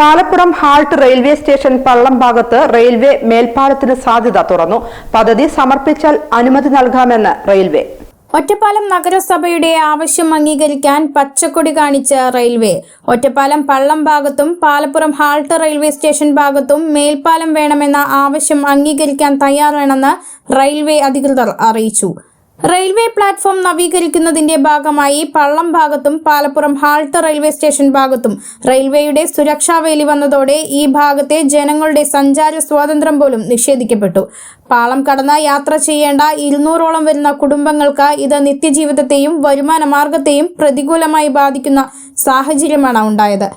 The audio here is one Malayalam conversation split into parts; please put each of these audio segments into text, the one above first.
Palappuram halt railway station Pallam ഭാഗത്ത് റെയിൽവേ മേൽപ്പാലത്തിന് സാധ്യത തുറന്നു. പദ്ധതി സമർപ്പിച്ചാൽ അനുമതി നൽകാമെന്ന് റെയിൽവേ. ഒറ്റപ്പാലം നഗരസഭയുടെ ആവശ്യം അംഗീകരിക്കാൻ പച്ചക്കൊടി കാണിച്ച റെയിൽവേ. ഒറ്റപ്പാലം പള്ളം ഭാഗത്തും പാലപ്പുറം ഹാൾട്ട് റെയിൽവേ സ്റ്റേഷൻ ഭാഗത്തും മേൽപ്പാലം വേണമെന്ന ആവശ്യം അംഗീകരിക്കാൻ തയ്യാറാണെന്ന് റെയിൽവേ അധികൃതർ അറിയിച്ചു. റെയിൽവേ പ്ലാറ്റ്ഫോം നവീകരിക്കുന്നതിന്റെ ഭാഗമായി പള്ളം ഭാഗത്തും പാലപ്പുറം ഹാൾട്ട് റെയിൽവേ സ്റ്റേഷൻ ഭാഗത്തും റെയിൽവേയുടെ സുരക്ഷാ വേലി വന്നതോടെ ഈ ഭാഗത്തെ ജനങ്ങളുടെ സഞ്ചാര സ്വാതന്ത്ര്യം പോലും നിഷേധിക്കപ്പെട്ടു. പാളം കടന്ന യാത്ര ചെയ്യേണ്ട ഇരുന്നൂറോളം വരുന്ന കുടുംബങ്ങൾക്ക് ഇത് നിത്യജീവിതത്തെയും വരുമാന മാർഗത്തെയും പ്രതികൂലമായി ബാധിക്കുന്ന സാഹചര്യമാണ് ഉണ്ടായത്.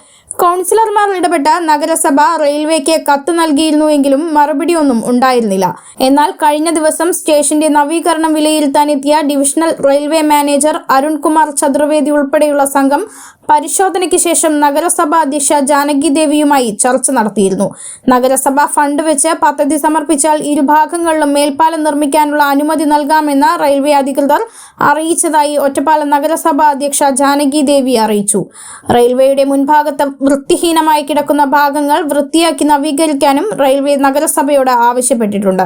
കൗൺസിലർമാർ ഇടപെട്ട നഗരസഭ റെയിൽവേക്ക് കത്ത് നൽകിയിരുന്നുവെങ്കിലും മറുപടിയൊന്നും ഉണ്ടായിരുന്നില്ല. എന്നാൽ കഴിഞ്ഞ ദിവസം സ്റ്റേഷന്റെ നവീകരണം വിലയിരുത്താൻ എത്തിയ divisional railway manager Arunkumar Chaturvedi ഉൾപ്പെടെയുള്ള സംഘം പരിശോധനയ്ക്ക് ശേഷം നഗരസഭ അധ്യക്ഷ ജാനകി ദേവിയുമായി ചർച്ച നടത്തിയിരുന്നു. നഗരസഭ ഫണ്ട് വെച്ച് പദ്ധതി സമർപ്പിച്ചാൽ ഇരുഭാഗങ്ങളിലും മേൽപ്പാലം നിർമ്മിക്കാനുള്ള അനുമതി നൽകാമെന്ന് റെയിൽവേ അധികൃതർ അറിയിച്ചതായി ഒറ്റപ്പാലം നഗരസഭ അധ്യക്ഷ ജാനകി ദേവി അറിയിച്ചു. റെയിൽവേയുടെ മുൻഭാഗത്ത് വൃത്തിഹീനമായി കിടക്കുന്ന ഭാഗങ്ങൾ വൃത്തിയാക്കി നവീകരിക്കാനും റെയിൽവേ നഗരസഭയോട് ആവശ്യപ്പെട്ടിട്ടുണ്ട്